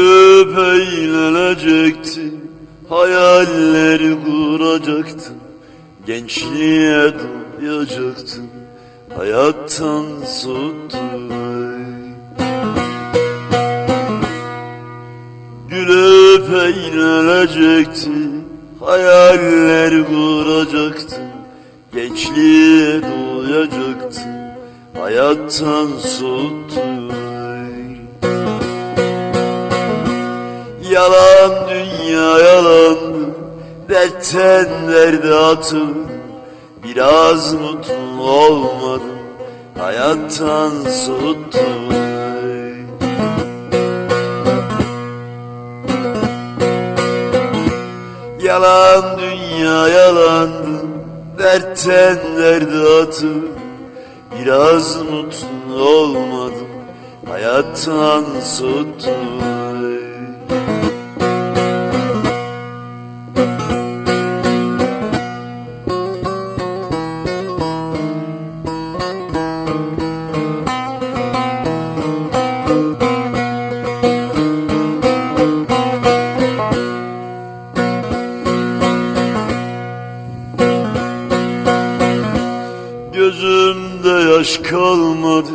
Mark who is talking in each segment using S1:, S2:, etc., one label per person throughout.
S1: Gülüp eğlenecektin, hayalleri kuracaktın, gençliğe doyacaktın, hayattan soğuttun. Gülüp eğlenecektin, hayaller kuracaktın, gençliğe doyacaktın, hayattan soğuttun. Yalan dünya yalandı Dertten derde atıldı Biraz mutlu olmadım. Hayattan soğuttu Yalan dünya yalandı Dertten derde atıldı Biraz mutlu olmadım. Hayattan soğuttu Gözümde yaş kalmadı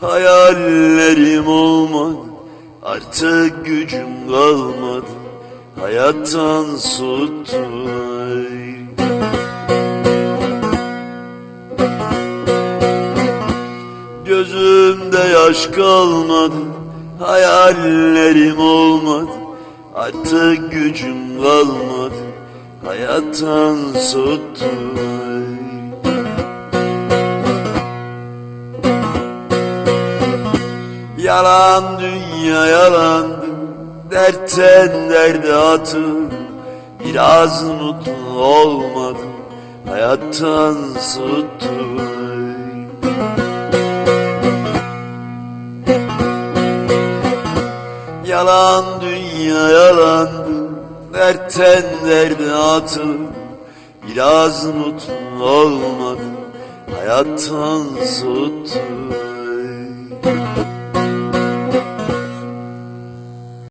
S1: Hayallerim olmadı Artık gücüm kalmadı Hayattan soğuttu Gözümde yaş kalmadı Hayallerim olmadı Artık gücüm kalmadı Hayattan soğuttu Yalan dünya yalandı Dertten derde atıldı Biraz mutlu olmadım Hayattan soğuttu Yalan dünya yalandı Dertten derde atıldı Biraz mutlu olmadım Hayattan soğuttu